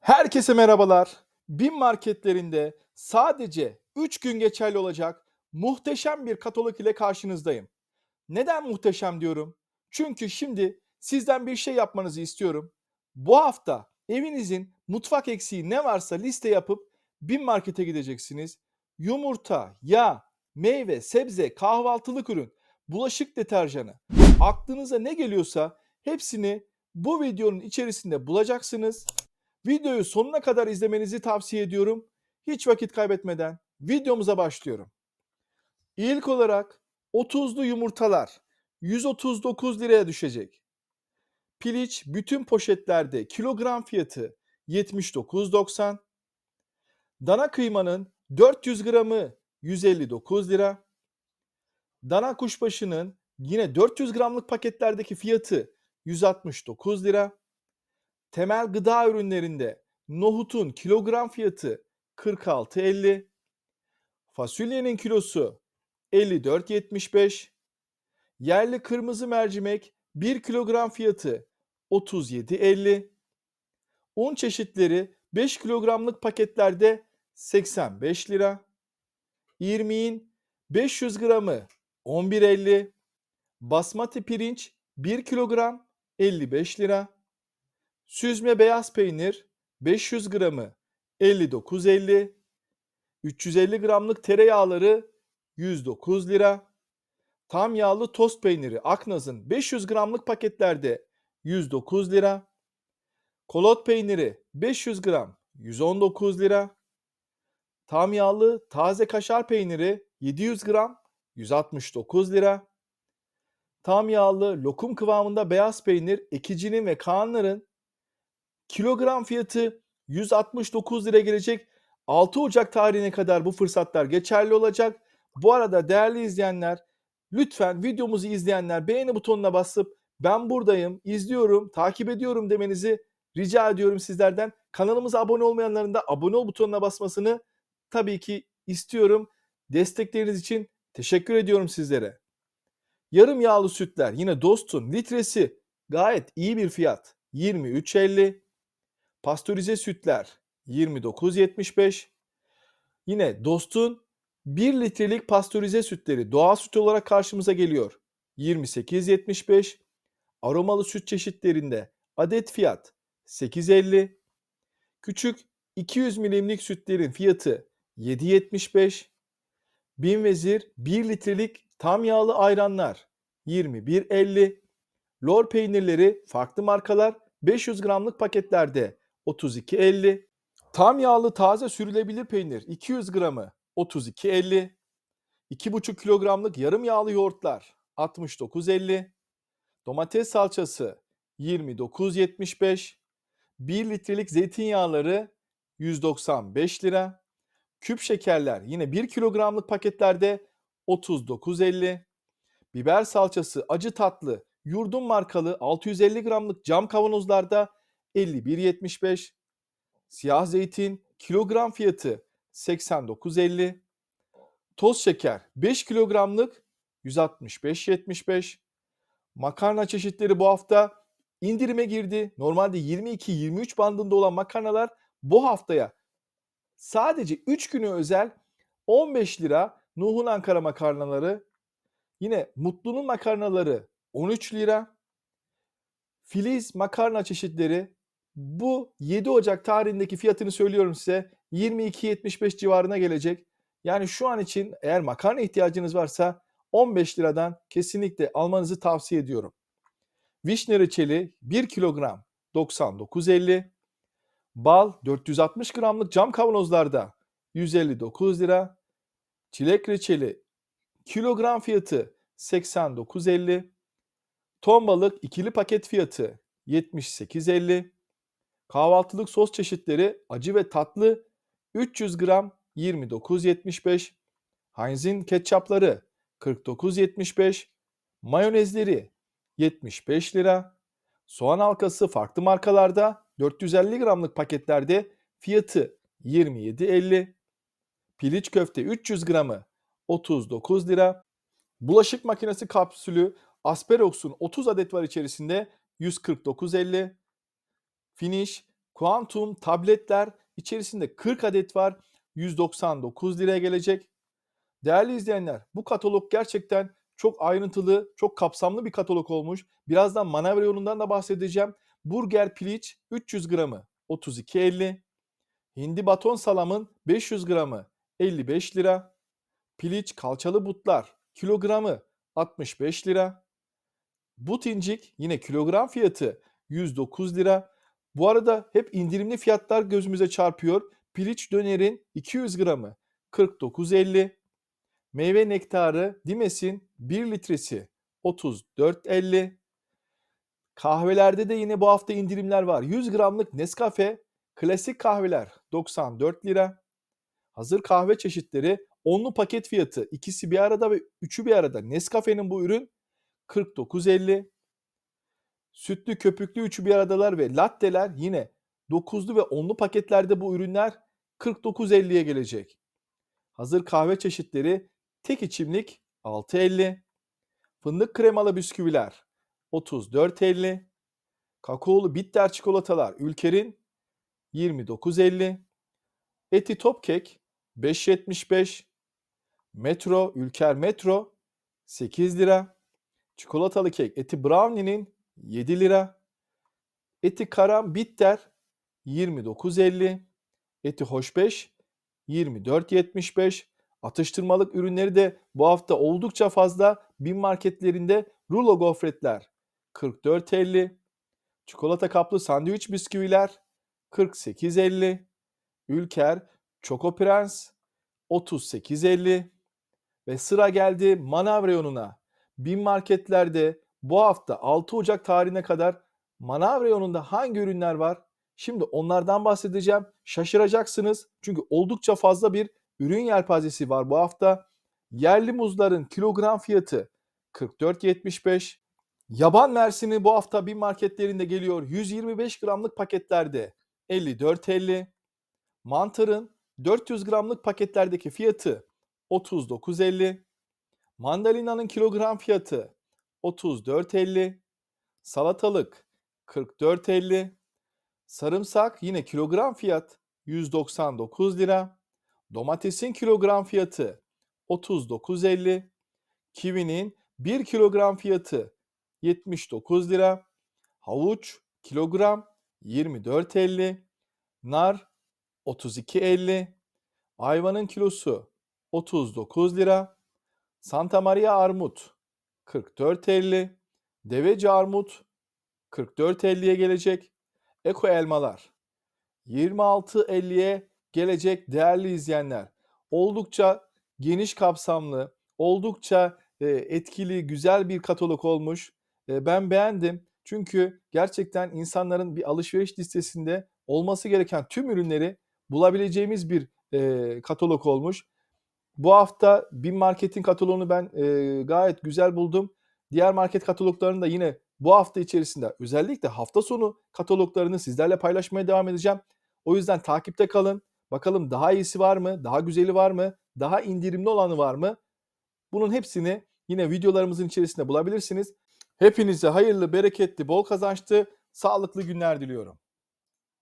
Herkese merhabalar. BİM marketlerinde sadece 3 gün geçerli olacak muhteşem bir katalog ile karşınızdayım. Neden muhteşem diyorum? Çünkü şimdi sizden bir şey yapmanızı istiyorum. Bu hafta evinizin mutfak eksiği ne varsa liste yapıp BİM markete gideceksiniz. Yumurta, yağ, meyve, sebze, kahvaltılık ürün, bulaşık deterjanı, aklınıza ne geliyorsa hepsini bu videonun içerisinde bulacaksınız. Videoyu sonuna kadar izlemenizi tavsiye ediyorum. Hiç vakit kaybetmeden videomuza başlıyorum. İlk olarak 30'lu yumurtalar 139 liraya düşecek. Piliç bütün poşetlerde kilogram fiyatı 79.90. Dana kıymanın 400 gramı 159 lira. Dana kuşbaşının yine 400 gramlık paketlerdeki fiyatı 169 lira. Temel gıda ürünlerinde nohutun kilogram fiyatı 46.50. Fasulyenin kilosu 54.75. Yerli kırmızı mercimek 1 kilogram fiyatı 37.50. Un çeşitleri 5 kilogramlık paketlerde 85 lira. İrmiğin 500 gramı 11.50. Basmati pirinç 1 kilogram 55 lira. Süzme beyaz peynir 500 gramı 59.50. 350 gramlık tereyağları 109 lira. Tam yağlı tost peyniri Aknaz'ın 500 gramlık paketlerde 109 lira. Kolot peyniri 500 gram 119 lira. Tam yağlı taze kaşar peyniri 700 gram 169 lira. Tam yağlı lokum kıvamında beyaz peynir Ekici'nin ve Kaanlar'ın kilogram fiyatı 169 lira gelecek. 6 Ocak tarihine kadar bu fırsatlar geçerli olacak. Bu arada değerli izleyenler lütfen videomuzu izleyenler beğeni butonuna basıp ben buradayım, izliyorum, takip ediyorum demenizi rica ediyorum sizlerden. Kanalımıza abone olmayanların da abone ol butonuna basmasını tabii ki istiyorum. Destekleriniz için teşekkür ediyorum sizlere. Yarım yağlı sütler yine Dost'un litresi gayet iyi bir fiyat. 23.50. Pastörize sütler 29.75. Yine Dost'un 1 litrelik pastörize sütleri doğal süt olarak karşımıza geliyor. 28.75. Aromalı süt çeşitlerinde adet fiyat 8.50. Küçük 200 milimlik sütlerin fiyatı 7.75. Bin Vezir 1 litrelik tam yağlı ayranlar 21.50. Lor peynirleri farklı markalar 500 gramlık paketlerde 32.50. Tam yağlı taze sürülebilir peynir 200 gramı 32.50. 2,5 kilogramlık yarım yağlı yoğurtlar 69.50. Domates salçası 29.75. 1 litrelik zeytinyağları 195 lira. Küp şekerler yine 1 kilogramlık paketlerde 39.50. Biber salçası acı tatlı yurdum markalı 650 gramlık cam kavanozlarda 51.75. Siyah zeytin kilogram fiyatı 89.50. Toz şeker 5 kilogramlık 165.75. Makarna çeşitleri bu hafta indirime girdi. Normalde 22-23 bandında olan makarnalar bu haftaya sadece 3 günü özel 15 lira Nuh'un Ankara makarnaları. Yine Mutlu'nun makarnaları 13 lira. Filiz makarna çeşitleri bu 7 Ocak tarihindeki fiyatını söylüyorum size 22.75 civarına gelecek. Yani şu an için eğer makarna ihtiyacınız varsa 15 liradan kesinlikle almanızı tavsiye ediyorum. Vişne reçeli 1 kilogram 99.50. Bal 460 gramlık cam kavanozlarda 159 lira. Çilek reçeli kilogram fiyatı 89.50. Ton balık ikili paket fiyatı 78.50. Kahvaltılık sos çeşitleri acı ve tatlı 300 gram 29.75. Heinz'in ketçapları 49.75. Mayonezleri 75 lira. Soğan halkası farklı markalarda 450 gramlık paketlerde fiyatı 27.50. Piliç köfte 300 gramı 39 lira. Bulaşık makinesi kapsülü Asperox'un 30 adet var içerisinde 149.50. Finish Quantum tabletler içerisinde 40 adet var. 199 liraya gelecek. Değerli izleyenler, bu katalog gerçekten çok ayrıntılı, çok kapsamlı bir katalog olmuş. Birazdan manevra yolundan da bahsedeceğim. Burger piliç 300 gramı 32.50. Hindi baton salamın 500 gramı 55 lira. Piliç kalçalı butlar kilogramı 65 lira. But incik yine kilogram fiyatı 109 lira. Bu arada hep indirimli fiyatlar gözümüze çarpıyor. Piliç dönerin 200 gramı 49.50. Meyve nektarı Dimes'in 1 litresi 34.50. Kahvelerde de yine bu hafta indirimler var. 100 gramlık Nescafe klasik kahveler 94 lira. Hazır kahve çeşitleri onlu paket fiyatı ikisi bir arada ve üçü bir arada. Nescafe'nin bu ürün 49.50. Sütlü köpüklü üçü bir aradalar ve latteler yine 9'lu ve 10'lu paketlerde bu ürünler 49.50'ye gelecek. Hazır kahve çeşitleri tek içimlik 6.50. Fındık kremalı bisküviler 34.50. Kakaolu bitter çikolatalar Ülker'in 29.50. Eti top kek 5.75. Metro Ülker Metro 8 lira. Çikolatalı kek eti brownie'nin 7 lira. Eti karam bitter 29.50. Eti hoşbeş 24.75. Atıştırmalık ürünleri de bu hafta oldukça fazla. Bin marketlerinde rulo gofretler 44.50. Çikolata kaplı sandviç bisküviler 48.50. Ülker Çoko Prens 38.50. Ve sıra geldi manav reyonuna. Bin marketlerde bu hafta 6 Ocak tarihine kadar manav reyonunda hangi ürünler var? Şimdi onlardan bahsedeceğim. Şaşıracaksınız. Çünkü oldukça fazla bir ürün yelpazesi var bu hafta. Yerli muzların kilogram fiyatı 44.75. Yaban mersini bu hafta bin marketlerinde geliyor. 125 gramlık paketlerde 54.50. Mantarın 400 gramlık paketlerdeki fiyatı 39.50. Mandalina'nın kilogram fiyatı 34.50. Salatalık 44.50. Sarımsak yine kilogram fiyat 199 lira. Domatesin kilogram fiyatı 39.50. Kivinin 1 kilogram fiyatı 79 lira. Havuç kilogram 24.50. Nar 32.50. Ayvanın kilosu 39 lira. Santa Maria armut 44.50. Deveci armut 44.50'ye gelecek. Eko elmalar 26.50'ye gelecek değerli izleyenler. Oldukça geniş kapsamlı, oldukça e, etkili, güzel bir katalog olmuş. E, ben beğendim. Çünkü gerçekten insanların bir alışveriş listesinde olması gereken tüm ürünleri bulabileceğimiz bir e, katalog olmuş. Bu hafta Bin Market'in kataloğunu ben e, gayet güzel buldum. Diğer market kataloglarını da yine bu hafta içerisinde özellikle hafta sonu kataloglarını sizlerle paylaşmaya devam edeceğim. O yüzden takipte kalın. Bakalım daha iyisi var mı? Daha güzeli var mı? Daha indirimli olanı var mı? Bunun hepsini yine videolarımızın içerisinde bulabilirsiniz. Hepinize hayırlı, bereketli, bol kazançlı, sağlıklı günler diliyorum.